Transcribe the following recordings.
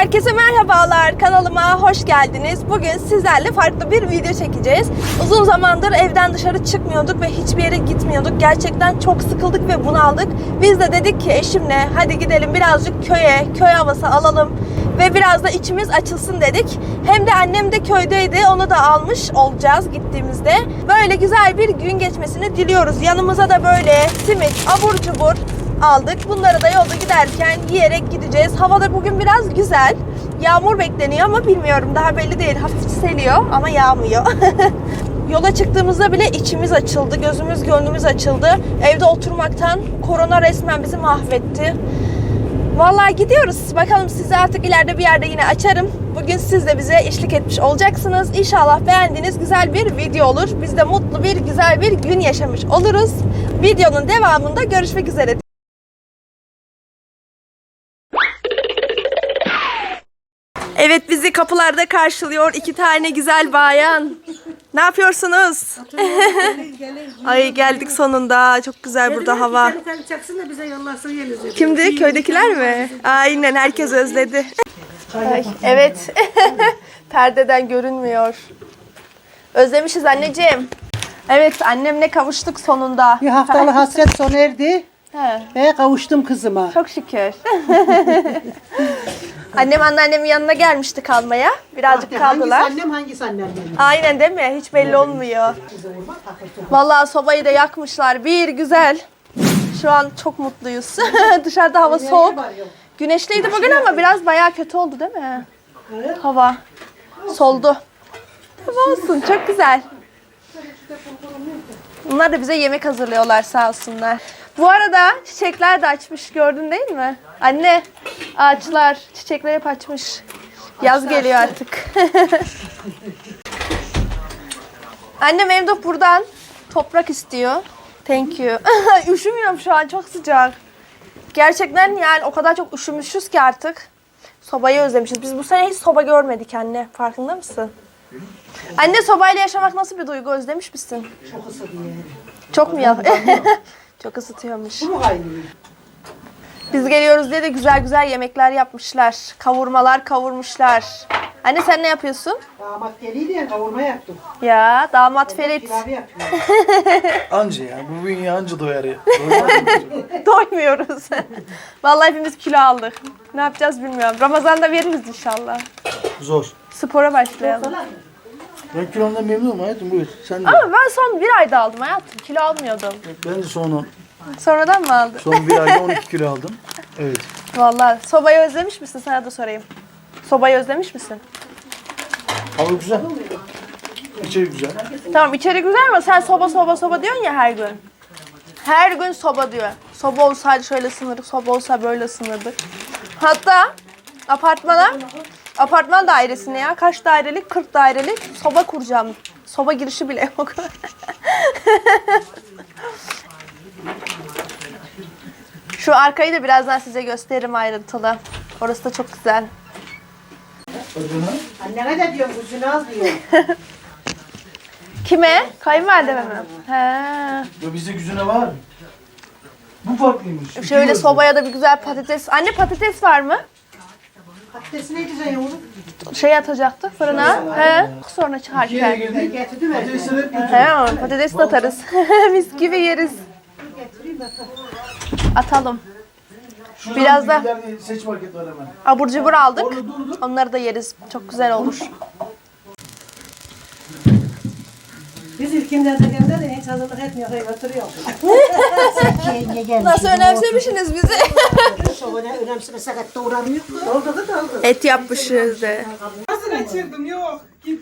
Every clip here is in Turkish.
Herkese merhabalar. Kanalıma hoş geldiniz. Bugün sizlerle farklı bir video çekeceğiz. Uzun zamandır evden dışarı çıkmıyorduk ve hiçbir yere gitmiyorduk. Gerçekten çok sıkıldık ve bunaldık. Biz de dedik ki eşimle hadi gidelim birazcık köye, köy havası alalım ve biraz da içimiz açılsın dedik. Hem de annem de köydeydi. Onu da almış olacağız gittiğimizde. Böyle güzel bir gün geçmesini diliyoruz. Yanımıza da böyle simit, abur cubur aldık. Bunları da yolda giderken yiyerek gideceğiz. Hava bugün biraz güzel. Yağmur bekleniyor ama bilmiyorum daha belli değil. Hafif çiseliyor ama yağmıyor. Yola çıktığımızda bile içimiz açıldı, gözümüz gönlümüz açıldı. Evde oturmaktan korona resmen bizi mahvetti. Vallahi gidiyoruz. Bakalım sizi artık ileride bir yerde yine açarım. Bugün siz de bize eşlik etmiş olacaksınız. İnşallah beğendiğiniz güzel bir video olur. Biz de mutlu bir güzel bir gün yaşamış oluruz. Videonun devamında görüşmek üzere. Kapılarda karşılıyor iki tane güzel bayan. Ne yapıyorsunuz? Ay geldik sonunda. Çok güzel burada hava. Yukarı çaksın da bize yollasın geliriz. Kimdi? Köydekiler mi? Aynen herkes özledi. Ay, evet. Perdeden görünmüyor. Özlemişiz anneciğim. Evet annemle kavuştuk sonunda. Bir haftalık hasret sona erdi He, ve kavuştum kızıma. çok şükür. Annem anneannemin yanına gelmişti kalmaya. Birazcık kaldılar. Hangisi annem hangisi annem. Aynen değil mi? Hiç belli olmuyor. Vallahi sobayı da yakmışlar. Bir güzel. Şu an çok mutluyuz. Dışarıda hava soğuk. Güneşliydi bugün ama biraz bayağı kötü oldu değil mi? Hava. Soldu. Ama olsun çok güzel. Bunlar da bize yemek hazırlıyorlar sağ olsunlar. Bu arada çiçekler de açmış gördün değil mi? Anne ağaçlar çiçekler hep açmış. Yaz geliyor artık. Annem Memduh buradan toprak istiyor. Thank you. Üşümüyorum şu an çok sıcak. Gerçekten yani o kadar çok üşümüşüz ki artık. Sobayı özlemişiz. Biz bu sene hiç soba görmedik anne. Farkında mısın? Anne sobayla yaşamak nasıl bir duygu özlemiş misin? Çok ısıtıyor. Çok mu ya? çok ısıtıyormuş. Bu kaynıyor. Biz geliyoruz diye de güzel güzel yemekler yapmışlar. Kavurmalar kavurmuşlar. Anne sen ne yapıyorsun? Damat geliydi ya kavurma yaptım. Ya damat Ferit. Pilav yapıyor. Anca ya. Bu bünye anca doyar ya. Doymaz mı? Doymuyoruz. Vallahi hepimiz kilo aldık. Ne yapacağız bilmiyorum. Ramazan'da veririz inşallah. Zor. Spora başlayalım. Ben kilomdan memnunum hayatım buyur. Sen de. Ama ben son bir ayda aldım hayatım. Kilo almıyordum. Ben de son, on- Sonradan mı aldın? son bir ayda 12 kilo aldım. Evet. Vallahi sobayı özlemiş misin? Sana da sorayım. Sobayı özlemiş misin? Hava güzel. İçeri güzel. Tamam içeri güzel ama sen soba soba soba diyorsun ya her gün. Her gün soba diyor. Soba olsaydı şöyle sınırdık, soba olsa böyle sınırdık. Hatta apartmana, apartman dairesine ya kaç dairelik? 40 dairelik soba kuracağım. Soba girişi bile yok. Şu arkayı da birazdan size gösteririm ayrıntılı. Orası da çok güzel. Annene de diyorum kuzunu al diyor. Kime? Kayınvalideme mi? He. Ya bizde güzüne var. Bu farklıymış. Şöyle sobaya da bir güzel patates. Anne patates var mı? Patatesi ne güzel yavrum. Şey atacaktık fırına. He. Sonra çıkarken. Getirdim ben. Patatesleri. He, patates de atarız. Mis gibi yeriz. Atalım. Şuradan Biraz da- ileride seç market var hemen. Abur cubur aldık. Onları da yeriz. Çok güzel olur. Biz ilkinden de geldi de hiç hazırlık etmiyor. Hayır oturuyor. Yenge gelmiş. Nasıl önemsemişsiniz bizi? Şovana önemseme sakat doğramıyor. Doldu da doldu. Et yapmışız de. Nasıl kaçırdım? Yok. Git.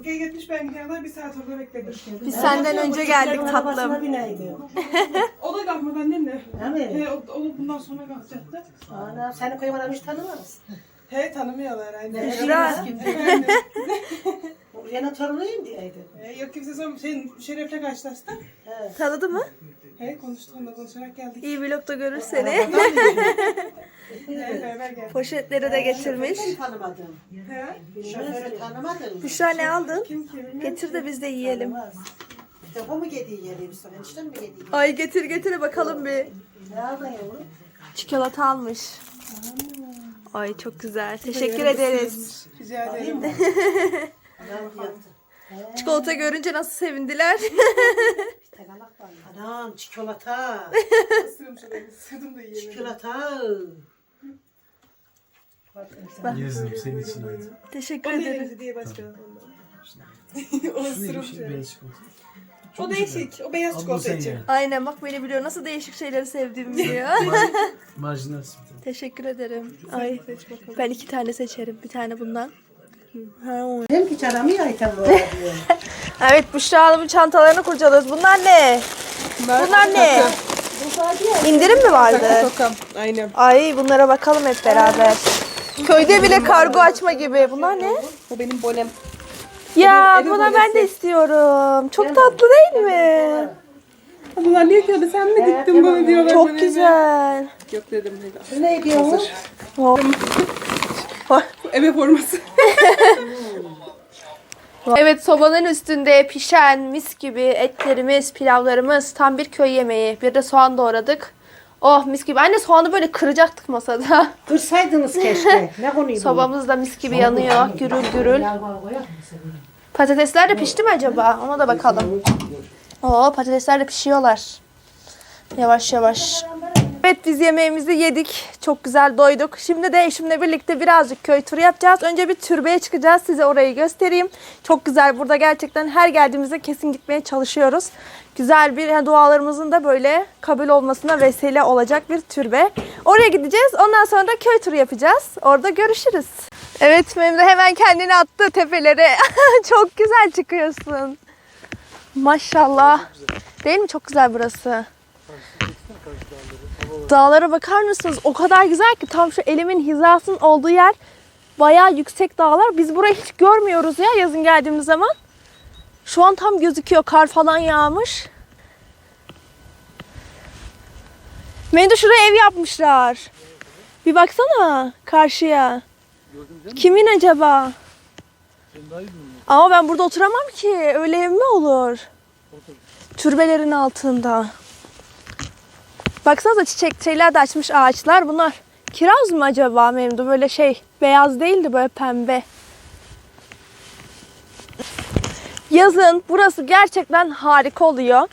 Okey gitmiş ben gidene bir saat orada bekledim. Biz senden önce geldik tatlım. O da kalkmadı annem de. Değil mi? He, o, o da bundan sonra kalkacaktı. Ana seni koymadan hiç tanımaz. He tanımıyorlar anne. Büşra. Yana torunuyum diyeydi. He, yok kimse son şey, Şeref'le karşılaştı. Tanıdı mı? He konuştuk onunla konuşarak geldik. İyi vlogda görür seni. He beraber geldik. Poşetleri de getirmiş. Ben tanımadım. He. Şoförü tanımadım. Büşra ne aldın? Kim ki bilmiyorum. Getir de biz de yiyelim. İşte bu mu yediği yeri sana? Enişten mi yediği Ay getir getir bakalım bir. Ne aldın yavrum? Çikolata almış. Ay çok güzel. Teşekkür ederiz. Rica ederim. Çikolata görünce nasıl sevindiler. Anam çikolata. Isırım şöyle. Da yiyemedim. Çikolata. Yazdım senin için hadi. Teşekkür O ederim. yerimdi diye başka. o ısırım Şey, şöyle. beyaz çikolata. O değişik. O beyaz çikolata sen için. Aynen bak beni biliyor. Nasıl değişik şeyleri sevdiğimi biliyor. Marjinalsin bir tane. Teşekkür ederim. Ay ben iki tane seçerim. Bir tane bundan. Ha, o. Hem ki çaramı yaytan bu. Evet Büşra Hanım'ın çantalarını kurcalıyoruz. Bunlar ne? Bunlar ne? İndirim mi vardı? Tokam. Aynen. Ay bunlara bakalım hep beraber. Köyde bile kargo açma gibi. Bunlar ne? O benim bonem. Ya buna ben de istiyorum. Çok tatlı değil mi? Bunlar ne diyordu? Sen mi diktin bunu diyorlar. Çok bana. güzel. Yok dedim. Siz ne diyorsunuz? Eve forması. Evet sobanın üstünde pişen mis gibi etlerimiz, pilavlarımız tam bir köy yemeği. Bir de soğan doğradık. Oh mis gibi. Anne soğanı böyle kıracaktık masada. Kırsaydınız keşke. Ne konuyu Sobamız da mis gibi yanıyor. Gürül gürül. Patatesler de pişti mi acaba? Ona da bakalım. Oo patatesler de pişiyorlar. Yavaş yavaş. Evet biz yemeğimizi yedik. Çok güzel doyduk. Şimdi de eşimle birlikte birazcık köy turu yapacağız. Önce bir türbeye çıkacağız. Size orayı göstereyim. Çok güzel. Burada gerçekten her geldiğimizde kesin gitmeye çalışıyoruz. Güzel bir yani dualarımızın da böyle kabul olmasına vesile olacak bir türbe. Oraya gideceğiz. Ondan sonra da köy turu yapacağız. Orada görüşürüz. Evet Memre hemen kendini attı tepelere. Çok güzel çıkıyorsun. Maşallah. Değil mi? Çok güzel burası. Dağlara bakar mısınız? O kadar güzel ki tam şu elimin hizasının olduğu yer bayağı yüksek dağlar. Biz burayı hiç görmüyoruz ya yazın geldiğimiz zaman. Şu an tam gözüküyor. Kar falan yağmış. Mendo şuraya ev yapmışlar. Bir baksana karşıya. Kimin acaba? Ama ben burada oturamam ki. Öyle ev mi olur? Türbelerin altında. Baksanıza çiçek şeyler de açmış ağaçlar. Bunlar kiraz mı acaba Memdu? Böyle şey beyaz değildi böyle pembe. Yazın burası gerçekten harika oluyor.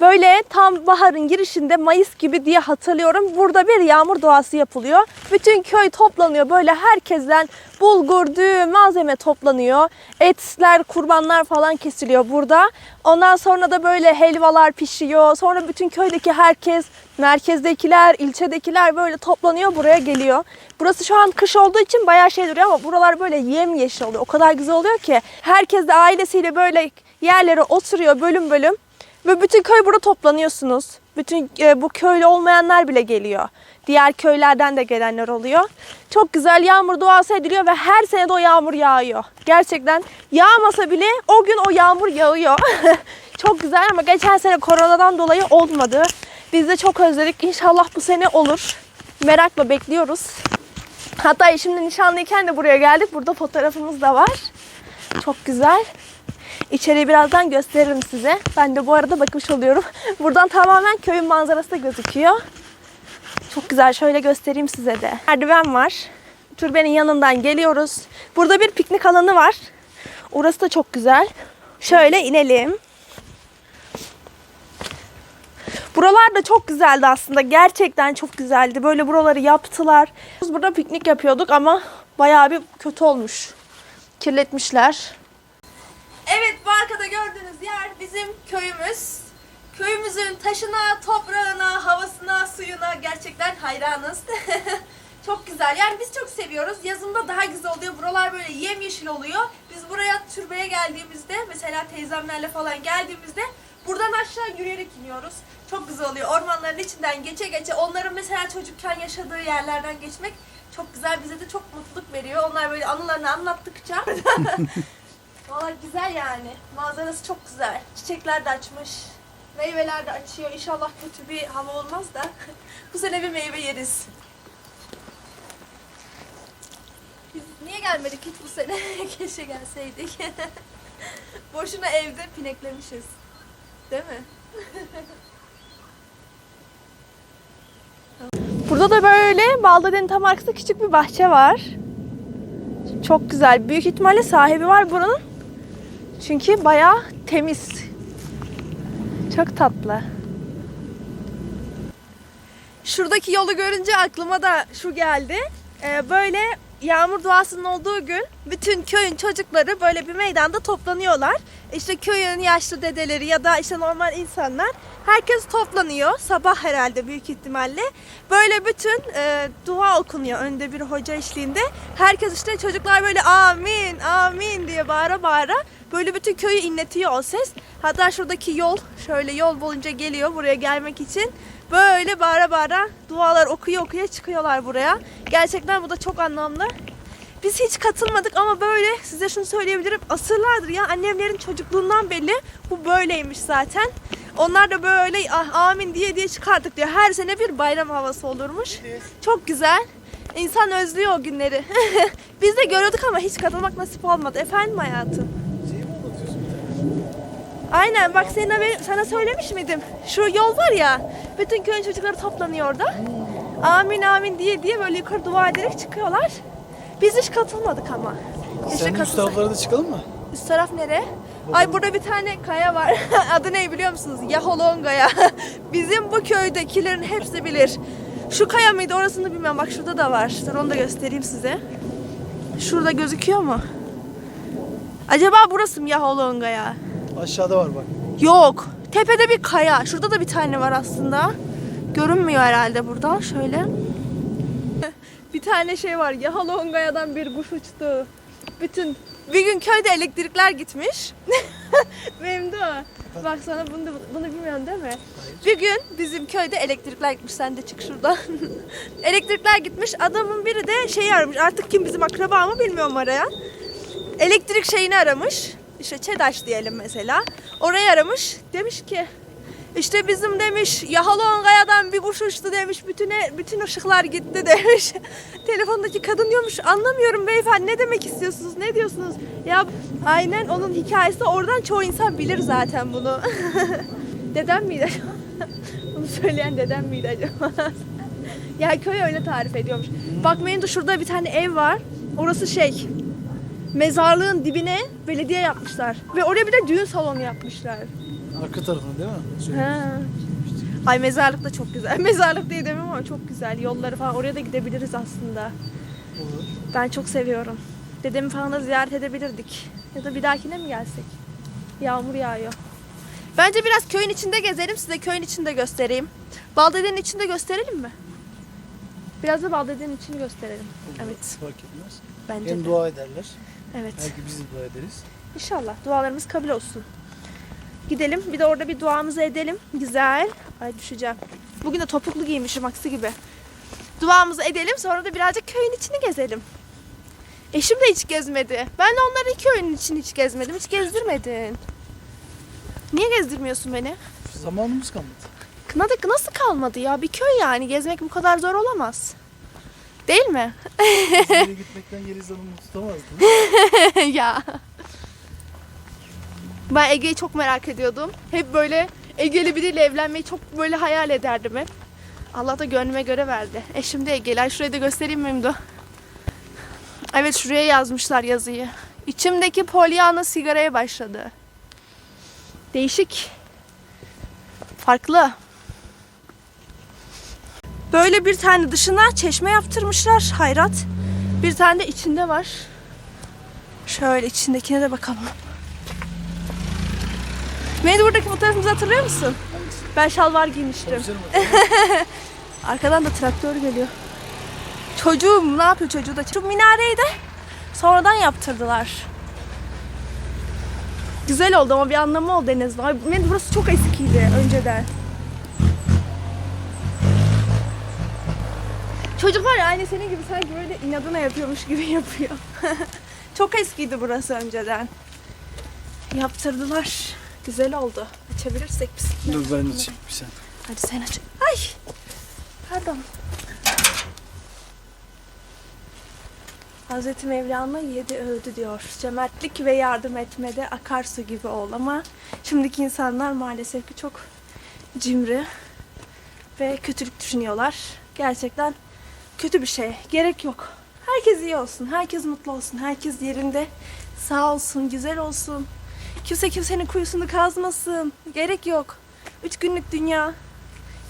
Böyle tam baharın girişinde Mayıs gibi diye hatırlıyorum. Burada bir yağmur doğası yapılıyor. Bütün köy toplanıyor. Böyle herkesten bulgur, düğün, malzeme toplanıyor. Etler, kurbanlar falan kesiliyor burada. Ondan sonra da böyle helvalar pişiyor. Sonra bütün köydeki herkes, merkezdekiler, ilçedekiler böyle toplanıyor buraya geliyor. Burası şu an kış olduğu için bayağı şey duruyor ama buralar böyle yemyeşil oluyor. O kadar güzel oluyor ki. Herkes de ailesiyle böyle yerlere oturuyor bölüm bölüm. Ve bütün köy burada toplanıyorsunuz. Bütün e, bu köylü olmayanlar bile geliyor. Diğer köylerden de gelenler oluyor. Çok güzel yağmur duası ediliyor ve her sene de o yağmur yağıyor. Gerçekten yağmasa bile o gün o yağmur yağıyor. çok güzel ama geçen sene koronadan dolayı olmadı. Biz de çok özledik. İnşallah bu sene olur. Merakla bekliyoruz. Hatta şimdi nişanlıyken de buraya geldik. Burada fotoğrafımız da var. Çok güzel. İçeriği birazdan gösteririm size. Ben de bu arada bakmış oluyorum. Buradan tamamen köyün manzarası da gözüküyor. Çok güzel. Şöyle göstereyim size de. Merdiven var. Türbenin yanından geliyoruz. Burada bir piknik alanı var. Orası da çok güzel. Şöyle inelim. Buralar da çok güzeldi aslında. Gerçekten çok güzeldi. Böyle buraları yaptılar. Biz burada piknik yapıyorduk ama bayağı bir kötü olmuş. Kirletmişler. Evet arkada gördüğünüz yer bizim köyümüz. Köyümüzün taşına, toprağına, havasına, suyuna gerçekten hayranız. çok güzel. Yani biz çok seviyoruz. Yazında daha güzel oluyor. Buralar böyle yemyeşil oluyor. Biz buraya türbeye geldiğimizde mesela teyzemlerle falan geldiğimizde buradan aşağı yürüyerek iniyoruz. Çok güzel oluyor. Ormanların içinden geçe geçe onların mesela çocukken yaşadığı yerlerden geçmek çok güzel. Bize de çok mutluluk veriyor. Onlar böyle anılarını anlattıkça Valla güzel yani. Manzarası çok güzel. Çiçekler de açmış. Meyveler de açıyor. İnşallah kötü bir hava olmaz da bu sene bir meyve yeriz. Biz niye gelmedik hiç bu sene? Keşke gelseydik. Boşuna evde pineklemişiz. Değil mi? Burada da böyle Baldaden'in tam arkasında küçük bir bahçe var. Çok güzel. Büyük ihtimalle sahibi var buranın. Çünkü bayağı temiz. Çok tatlı. Şuradaki yolu görünce aklıma da şu geldi. Ee, böyle yağmur duasının olduğu gün bütün köyün çocukları böyle bir meydanda toplanıyorlar. İşte köyün yaşlı dedeleri ya da işte normal insanlar herkes toplanıyor. Sabah herhalde büyük ihtimalle. Böyle bütün e, dua okunuyor önde bir hoca eşliğinde. Herkes işte çocuklar böyle amin amin diye bağıra bağıra böyle bütün köyü inletiyor o ses. Hatta şuradaki yol şöyle yol boyunca geliyor buraya gelmek için. Böyle bağıra bağıra dualar okuya okuya çıkıyorlar buraya. Gerçekten bu da çok anlamlı. Biz hiç katılmadık ama böyle size şunu söyleyebilirim. Asırlardır ya annemlerin çocukluğundan belli bu böyleymiş zaten. Onlar da böyle ah, amin diye diye çıkardık diyor. Her sene bir bayram havası olurmuş. Çok güzel. İnsan özlüyor o günleri. Biz de görüyorduk ama hiç katılmak nasip olmadı. Efendim hayatım. Aynen bak senin haberin- sana söylemiş miydim? Şu yol var ya, bütün köyün çocukları toplanıyor orada. Amin amin diye diye böyle yukarı dua ederek çıkıyorlar. Biz hiç katılmadık ama. Sen de üst katılsak. taraflara da çıkalım mı? Üst taraf nere? Ay burada bir tane kaya var. Adı ne biliyor musunuz? Yaholongaya. Bizim bu köydekilerin hepsi bilir. Şu kaya mıydı orasını bilmiyorum. Bak şurada da var. Dur onu da göstereyim size. Şurada gözüküyor mu? Acaba burası mı Yaholongaya? Aşağıda var bak. Yok. Tepede bir kaya. Şurada da bir tane var aslında. Görünmüyor herhalde buradan. Şöyle. bir tane şey var. Yahalongaya'dan bir kuş uçtu. Bütün bir gün köyde elektrikler gitmiş. Memdu. Bak sana bunu, da- bunu bilmiyorsun değil mi? Bir gün bizim köyde elektrikler gitmiş. Sen de çık şuradan. elektrikler gitmiş. Adamın biri de şeyi aramış. Artık kim bizim akraba mı bilmiyorum arayan. Elektrik şeyini aramış. İşte ÇEDAŞ diyelim mesela. Orayı aramış. Demiş ki işte bizim demiş Yahalongaya'dan bir kuş demiş. Bütün bütün ışıklar gitti demiş. Telefondaki kadın diyormuş anlamıyorum beyefendi ne demek istiyorsunuz? Ne diyorsunuz? Ya aynen onun hikayesi oradan çoğu insan bilir zaten bunu. dedem miydi acaba? bunu söyleyen dedem miydi acaba? ya köy öyle tarif ediyormuş. Bak benim şurada bir tane ev var. Orası şey mezarlığın dibine belediye yapmışlar. Ve oraya bir de düğün salonu yapmışlar. Arka tarafına değil mi? Şöyle. Ha. Ay mezarlık da çok güzel. Mezarlık diye demem ama çok güzel. Yolları falan oraya da gidebiliriz aslında. Olur. Ben çok seviyorum. Dedemi falan da ziyaret edebilirdik. Ya da bir dahakine mi gelsek? Yağmur yağıyor. Bence biraz köyün içinde gezelim. Size köyün içinde göstereyim. Baldede'nin içinde gösterelim mi? Biraz da Baldede'nin içini gösterelim. Evet. Fark etmez. Bence Hem de. dua ederler. Evet. Belki biz de dua ederiz. İnşallah dualarımız kabul olsun. Gidelim bir de orada bir duamızı edelim. Güzel. Ay düşeceğim. Bugün de topuklu giymişim aksi gibi. Duamızı edelim sonra da birazcık köyün içini gezelim. Eşim de hiç gezmedi. Ben de onların köyünün içini hiç gezmedim. Hiç gezdirmedin. Niye gezdirmiyorsun beni? Zamanımız kalmadı. Kınadık nasıl kalmadı ya? Bir köy yani. Gezmek bu kadar zor olamaz. Değil mi? Yere gitmekten yeri zanımı tutamazdı. ya. Ben Ege'yi çok merak ediyordum. Hep böyle Ege'li biriyle evlenmeyi çok böyle hayal ederdim hep. Allah da gönlüme göre verdi. E şimdi Ege'ler şurayı da göstereyim mi Mimdo? Evet şuraya yazmışlar yazıyı. İçimdeki polyana sigaraya başladı. Değişik. Farklı. Böyle bir tane dışına çeşme yaptırmışlar. Hayrat. Bir tane de içinde var. Şöyle içindekine de bakalım. Neydi buradaki fotoğrafımızı hatırlıyor musun? Ben şalvar giymiştim. Arkadan da traktör geliyor. Çocuğum ne yapıyor çocuğu da? Şu minareyi de sonradan yaptırdılar. Güzel oldu ama bir anlamı oldu en azından. Ay, burası çok eskiydi önceden. Çocuk var ya aynı senin gibi sanki böyle inadına yapıyormuş gibi yapıyor. çok eskiydi burası önceden. Yaptırdılar. Güzel oldu. Açabilirsek bisiklet. Dur ben açayım bir sen. Hadi sen aç. Ay. Pardon. Hazreti Mevlana yedi öldü diyor. Cömertlik ve yardım etmede akarsu gibi ol ama şimdiki insanlar maalesef ki çok cimri ve kötülük düşünüyorlar. gerçekten kötü bir şey. Gerek yok. Herkes iyi olsun, herkes mutlu olsun, herkes yerinde sağ olsun, güzel olsun. Kimse kimsenin kuyusunu kazmasın. Gerek yok. Üç günlük dünya.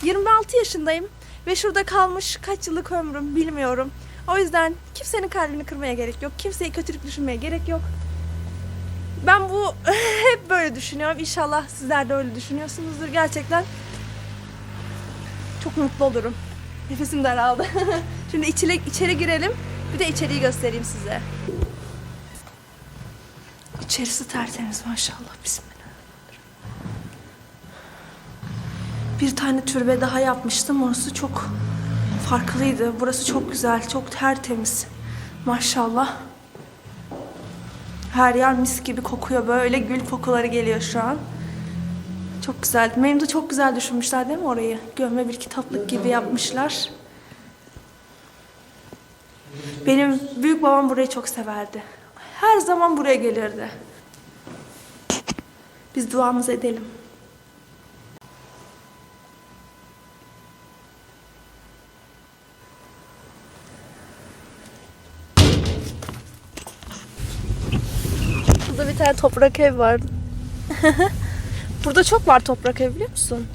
26 yaşındayım ve şurada kalmış kaç yıllık ömrüm bilmiyorum. O yüzden kimsenin kalbini kırmaya gerek yok. Kimseyi kötülük düşünmeye gerek yok. Ben bu hep böyle düşünüyorum. İnşallah sizler de öyle düşünüyorsunuzdur. Gerçekten çok mutlu olurum. Nefesim daraldı. Şimdi içeri, içeri girelim. Bir de içeriği göstereyim size. İçerisi tertemiz maşallah. Bismillah. Bir tane türbe daha yapmıştım. Orası çok farklıydı. Burası çok güzel, çok tertemiz. Maşallah. Her yer mis gibi kokuyor. Böyle gül kokuları geliyor şu an. Çok güzel. Benim de çok güzel düşünmüşler değil mi orayı? Gömme bir kitaplık gibi yapmışlar. Benim büyük babam burayı çok severdi. Her zaman buraya gelirdi. Biz duamızı edelim. Burada bir tane toprak ev var. Burada çok var toprak ev biliyor musun?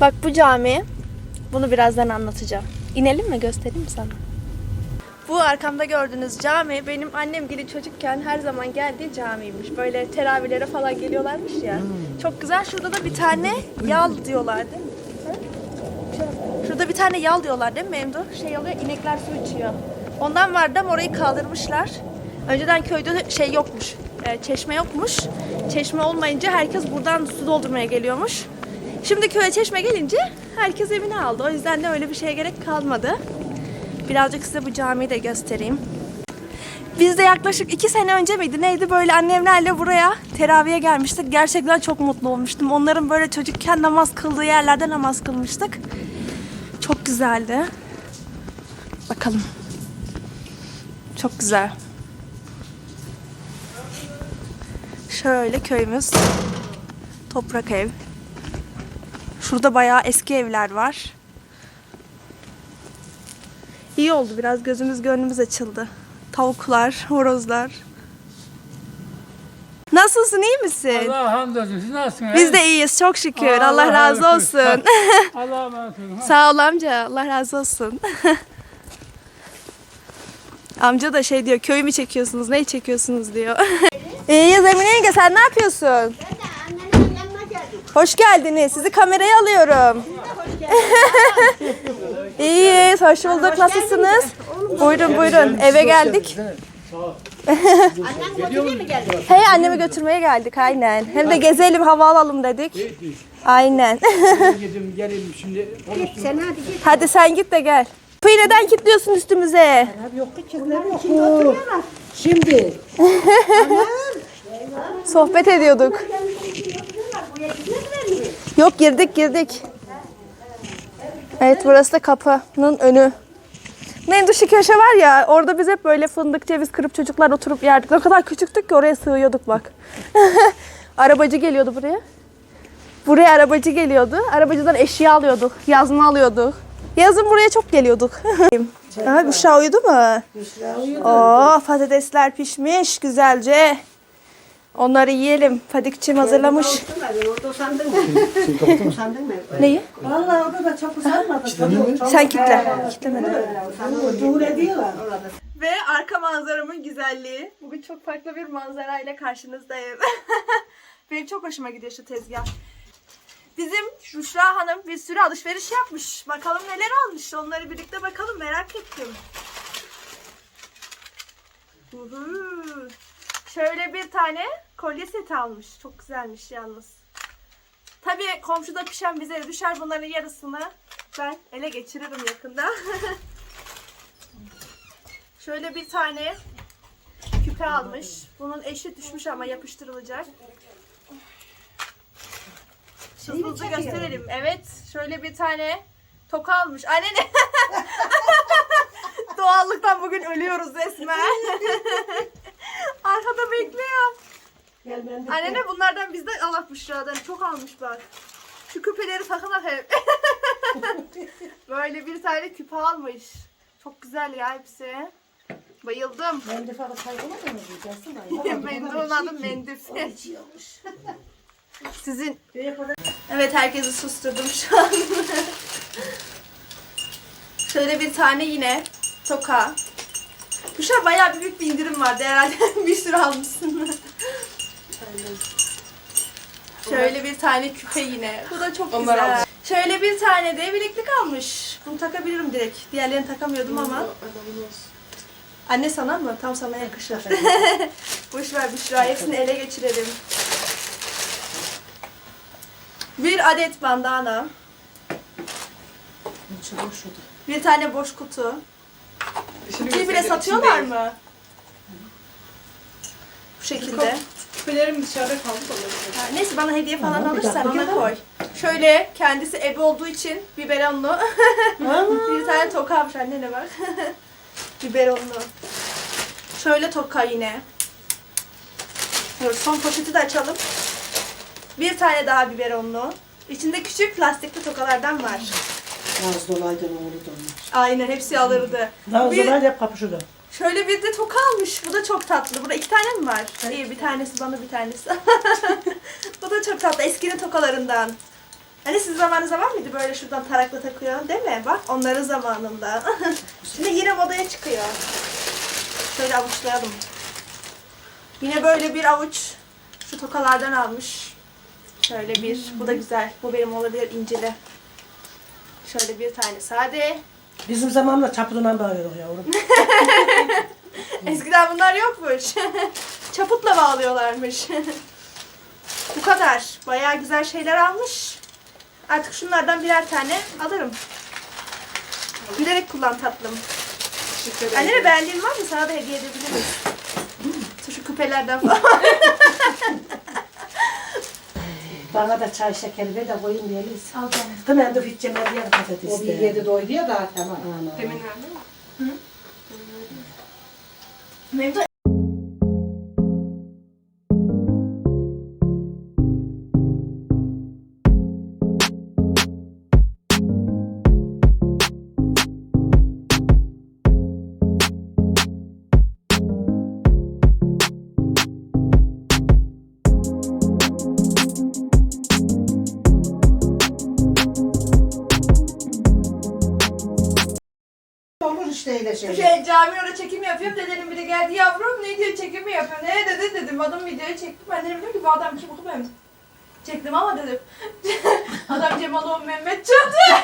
Bak bu cami. Bunu birazdan anlatacağım. İnelim mi göstereyim mi sana? Bu arkamda gördüğünüz cami benim annem gibi çocukken her zaman geldiği camiymiş. Böyle teravihlere falan geliyorlarmış ya. Çok güzel. Şurada da bir tane yal diyorlar değil mi? Ha? Şurada bir tane yal diyorlar değil mi Memdu? Şey oluyor inekler su içiyor. Ondan vardı ama orayı kaldırmışlar. Önceden köyde şey yokmuş. E, çeşme yokmuş. Çeşme olmayınca herkes buradan su doldurmaya geliyormuş. Şimdi köye çeşme gelince herkes evine aldı. O yüzden de öyle bir şeye gerek kalmadı. Birazcık size bu camiyi de göstereyim. Biz de yaklaşık iki sene önce miydi neydi böyle annemlerle buraya teraviye gelmiştik. Gerçekten çok mutlu olmuştum. Onların böyle çocukken namaz kıldığı yerlerde namaz kılmıştık. Çok güzeldi. Bakalım. Çok güzel. Şöyle köyümüz. Toprak ev. Şurada bayağı eski evler var. İyi oldu biraz gözümüz gönlümüz açıldı. Tavuklar, horozlar. Nasılsın iyi misin? Allah hamdolsun. Siz nasılsınız? Biz de iyiyiz çok şükür. Allah, Allah razı olsun. olsun. Allah'a emanet olun. Sağ ol amca. Allah razı olsun. amca da şey diyor köyü mü çekiyorsunuz neyi çekiyorsunuz diyor. İyiyiz Emine yenge sen ne yapıyorsun? Hoş geldiniz. Sizi kameraya alıyorum. İyiyiz. Hoş bulduk. Nasılsınız? Buyurun buyurun. Eve geldik. Hey annemi götürmeye geldik aynen. Hem de gezelim hava alalım dedik. Aynen. Şimdi. Sen hadi git. Hadi sen git de gel. Kapıyı neden kilitliyorsun üstümüze? Yok ki kimler yok. Şimdi. Sohbet ediyorduk. Yok girdik girdik. Evet burası da kapının önü. Menduşi köşe var ya orada biz hep böyle fındık ceviz kırıp çocuklar oturup yerdik. O kadar küçüktük ki oraya sığıyorduk bak. arabacı geliyordu buraya. Buraya arabacı geliyordu. Arabacıdan eşya alıyorduk. Yazma alıyorduk. Yazın buraya çok geliyorduk. Aha, Büşra uyudu mu? Oo, patatesler pişmiş güzelce. Onları yiyelim. Fadikçim hazırlamış. Orada usandın mı? Usandın mı? Neyi? Vallahi orada da çok usanmadı. Sen kitle. Kitlemedim. Dur ediyorlar. Ve arka manzaramın güzelliği. Bugün çok farklı bir manzarayla karşınızdayım. Benim çok hoşuma gidiyor şu tezgah. Bizim Rüşra Hanım bir sürü alışveriş yapmış. Bakalım neler almış. Onları birlikte bakalım merak ettim. Şöyle bir tane kolye seti almış. Çok güzelmiş yalnız. Tabii komşuda pişen bize düşer. Bunların yarısını ben ele geçiririm yakında. Şöyle bir tane küpe almış. Bunun eşi düşmüş ama yapıştırılacak. Hızlıca gösterelim. Evet. Şöyle bir tane toka almış. Anne ne? Doğallıktan bugün ölüyoruz resmen. Arkada bekliyor. Gel ben de. Anne ne bunlardan bizden Allah Büşra'dan çok almış bak. Şu küpeleri takınak hep. Böyle bir tane küpe almış. Çok güzel ya hepsi. Bayıldım. Mendifa'da kaybolmadı mı? Gelsin ayı. Mendil'in adı Mendil. İçiyormuş. Sizin Evet herkesi susturdum şu an. Şöyle bir tane yine toka. Büşra bayağı büyük bir indirim vardı herhalde. bir sürü almışsın. Şöyle bir tane küpe yine. Bu da çok güzel. Şöyle bir tane de bileklik almış. Bunu takabilirim direkt. Diğerlerini takamıyordum ama. Anne sana mı? Tam sana yakışır. Boş ver Büşra. Hepsini ele geçirelim. Bir adet bandana. Bir tane boş kutu. Kutuyu bile satıyorlar mı? Bu şekilde. Küpelerim dışarıda kaldı da olabilir. Ha, neyse bana hediye falan Tamam, bir alırsan dakika, gel. koy. Şöyle kendisi ebe olduğu için biberonlu. bir tane toka almış annene bak. biberonlu. Şöyle toka yine. Evet, son poşeti de açalım. Bir tane daha biberonlu. İçinde küçük plastikli tokalardan var. Naz dolaydı ne oldu onlar. Aynen hepsi alırdı. Naz Bir- dolaydı hep kapışırdı. Şöyle bir de toka almış. Bu da çok tatlı. Burada iki tane mi var? İyi bir tanesi bana bir tanesi. Bu da çok tatlı. Eskinin tokalarından. Hani sizin zamanınızda var mıydı böyle şuradan tarakla takıyor değil mi? Bak onların zamanında. Şimdi yine modaya çıkıyor. Şöyle avuçlayalım. Yine böyle bir avuç şu tokalardan almış. Şöyle bir. Bu da güzel. Bu benim olabilir incili. Şöyle bir tane sade. Bizim zamanımızda çapıdan bağırıyorduk yavrum. Eskiden bunlar yokmuş. Çaputla bağlıyorlarmış. Bu kadar. Bayağı güzel şeyler almış. Artık şunlardan birer tane alırım. Bilerek kullan tatlım. Teşekkür ederim. Anneme beğendiğin var mı? Sana da hediye edebiliriz. Şu küpelerden falan. Bana da çay şekeri ver de koyayım diyelim. Al canım. Hemen dur hiç yemedi yer patates. O bir yedi doydu ya da tamam. Demin nerede mi? Benim de yapıyorum. Dedenin biri geldi yavrum ne diyor çekimi yapıyor. Ne dedi dedim adam videoyu çektim. Ben dedim ki bu adam kim ben Çektim ama dedim. adam Cemal Mehmet Çatı.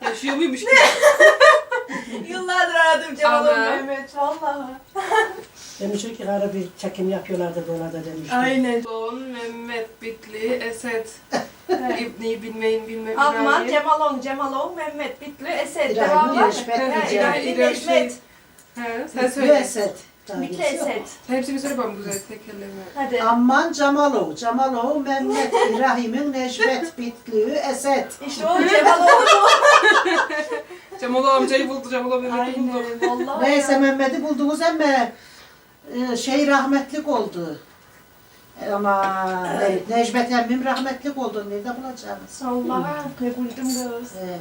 Yaşıyor muymuş ki? Yıllardır aradım Cemal Ana. Mehmet. Vallahi. Demiş ki kara bir çekim yapıyorlardı buralarda demiş. Aynen. Doğun, Mehmet, Bitli, Esed. İbni bilmeyin bilmem Alman, Cemalon, Cemalon, Mehmet, Bitli, Esed. İbrahim, var mı? Necati. İbrahim, İbrahim Esed. Sen hepsini söyle bana güzel tekerleme. Hadi. Amman Camalov, Camalov, Mehmet, İbrahim'in Necmet, Bitlü, Esed. İşte o. Cemal amcayı buldu, Cemal Mehmet'i buldu. Aynen. Vallahi Neyse ya. Mehmet'i buldunuz ama e, şey rahmetlik oldu. E, Ama Ne- Necmet emmim rahmetlik oldu. Nerede bulacağız? Allah'a ne buldum kız. E,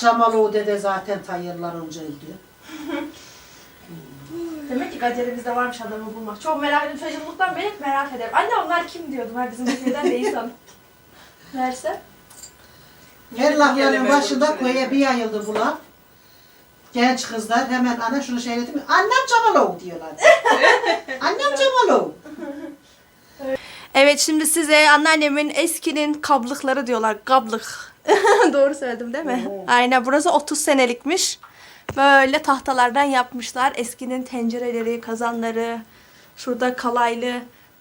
Camalov dede zaten ta yıllar önce öldü. Demek ki gacerimizde varmış adamı bulmak. Çok merak ediyorum. Çocukluktan beri hep merak ederim. Anne onlar kim diyordum. Ha bizim köyden değil san. Verse. Her lafların başında köye bir yayıldı bu laf. Genç kızlar hemen ana şunu şey mi? Annem Camalov diyorlar. Annem Camalov. Evet şimdi size anneannemin eskinin kablıkları diyorlar. Kablık. Doğru söyledim değil mi? Aynen burası 30 senelikmiş. Böyle tahtalardan yapmışlar. Eskinin tencereleri, kazanları. Şurada kalaylı.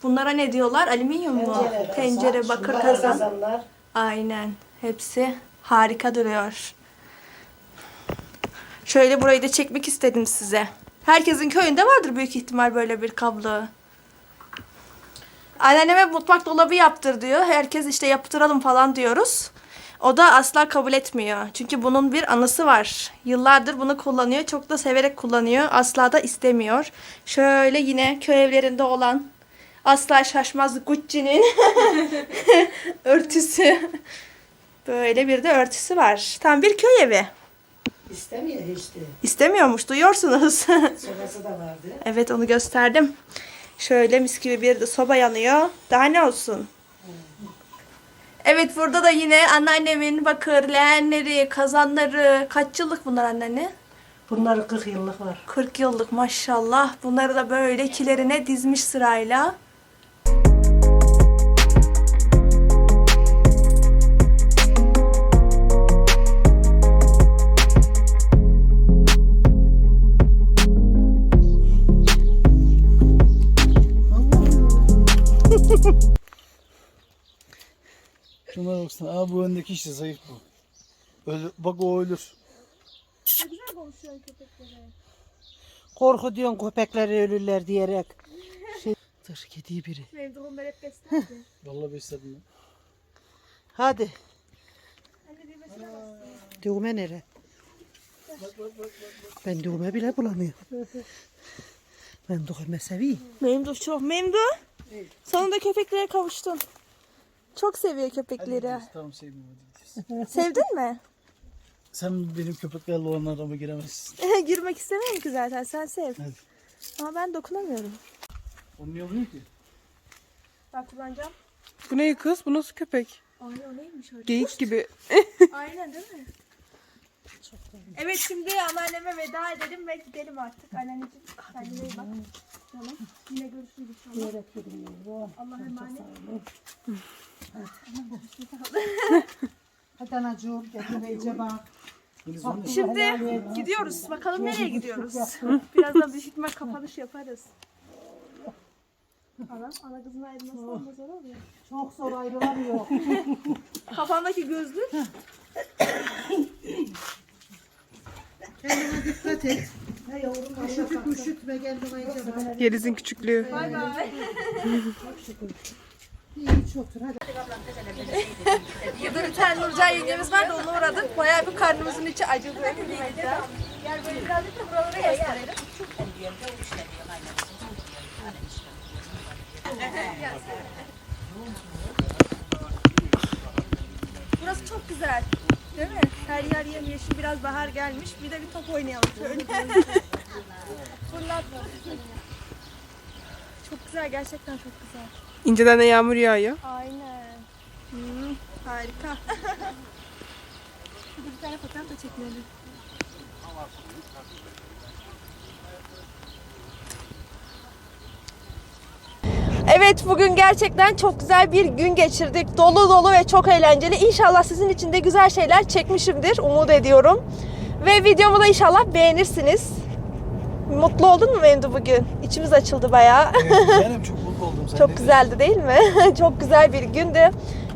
Bunlara ne diyorlar? Alüminyum mu? Tencere, Tencere, bakır şunlar, kazan. kazanlar. Aynen. Hepsi harika duruyor. Şöyle burayı da çekmek istedim size. Herkesin köyünde vardır büyük ihtimal böyle bir kablo. Anneanneme mutfak dolabı yaptır diyor. Herkes işte yaptıralım falan diyoruz. O da asla kabul etmiyor. Çünkü bunun bir anısı var. Yıllardır bunu kullanıyor. Çok da severek kullanıyor. Asla da istemiyor. Şöyle yine köy evlerinde olan asla şaşmaz Gucci'nin örtüsü. Böyle bir de örtüsü var. Tam bir köy evi. İstemiyor işte. İstemiyormuş duyuyorsunuz. Sobası da vardı. evet onu gösterdim. Şöyle mis gibi bir de soba yanıyor. Daha ne olsun? Evet burada da yine anneannemin bakır leğenleri, kazanları. Kaç yıllık bunlar anneanne? Bunlar 40 yıllık var. 40 yıllık maşallah. Bunları da böyle kilerine dizmiş sırayla. Şuna baksana. Aa bu öndeki işte zayıf bu. Ölü, bak o ölür. Korku diyorsun köpekleri ölürler diyerek. Şey, dur gidiyor biri. Mevduhumlar hep beslerdi. Vallahi besledim ben. Hadi. Düğme nere? Ben düğme bile bulamıyorum. Ben düğme seveyim. Memduh çok memduh. Sonunda köpeklere kavuştun. Çok seviyor köpekleri. Tamam sevmiyorum hadi gidiyoruz. Sevdin mi? Sen benim köpeklerle olan arama giremezsin. Girmek istemiyorum ki zaten sen sev. Hadi. Ama ben dokunamıyorum. Onu niye oluyor ki? Ben kullanacağım. Bu ne kız? Bu nasıl köpek? Ay o neymiş öyle? Geyik gibi. Aynen değil mi? Evet şimdi anneanneme veda edelim ve gidelim artık. Anneanneciğim kendine iyi bak. Canım. Yine görüşürüz inşallah. Allah'a emanet. Hadi anacığım kendine bak. Şimdi gidiyoruz. Bakalım nereye gidiyoruz? Birazdan ihtimal kapanış yaparız. Ana, ana kızın ayrılması olmaz olur mu? Çok zor ayrılamıyor. Kafamdaki gözlük. Kendine dikkat et. Ne yavrum üşütüp üşütme kendine iyice bak. Yeliz'in küçüklüğü. Bay bay. İyi hiç otur hadi. Burada bir tane Nurcan yengemiz var da ona uğradık. Bayağı bir karnımızın içi acıdı. Gel böyle birazcık da buraları gösterelim. Burası çok güzel. Değil mi? Her yer yemyeşil, biraz bahar gelmiş. Bir de bir top oynayalım şöyle. Fırlat. Çok güzel, gerçekten çok güzel. İnceden de yağmur yağıyor. Aynen. Hmm, harika. Şurada bir tane fotoğraf da çekilelim. Evet bugün gerçekten çok güzel bir gün geçirdik. Dolu dolu ve çok eğlenceli. İnşallah sizin için de güzel şeyler çekmişimdir. Umut ediyorum. Ve videomu da inşallah beğenirsiniz. Mutlu oldun mu Memdu bugün? İçimiz açıldı bayağı. Benim çok mutlu oldum. Sen Çok güzeldi değil mi? Çok güzel bir gündü.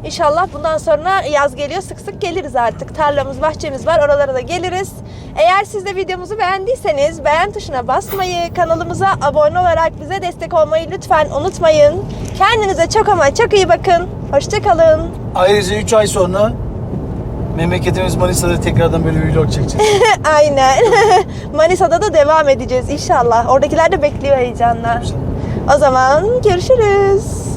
İnşallah bundan sonra yaz geliyor sık sık geliriz artık. Tarlamız, bahçemiz var oralara da geliriz. Eğer siz de videomuzu beğendiyseniz beğen tuşuna basmayı, kanalımıza abone olarak bize destek olmayı lütfen unutmayın. Kendinize çok ama çok iyi bakın. Hoşçakalın. Ayrıca 3 ay sonra memleketimiz Manisa'da tekrardan böyle bir vlog çekeceğiz. Aynen. Manisa'da da devam edeceğiz inşallah. Oradakiler de bekliyor heyecanla. O zaman görüşürüz.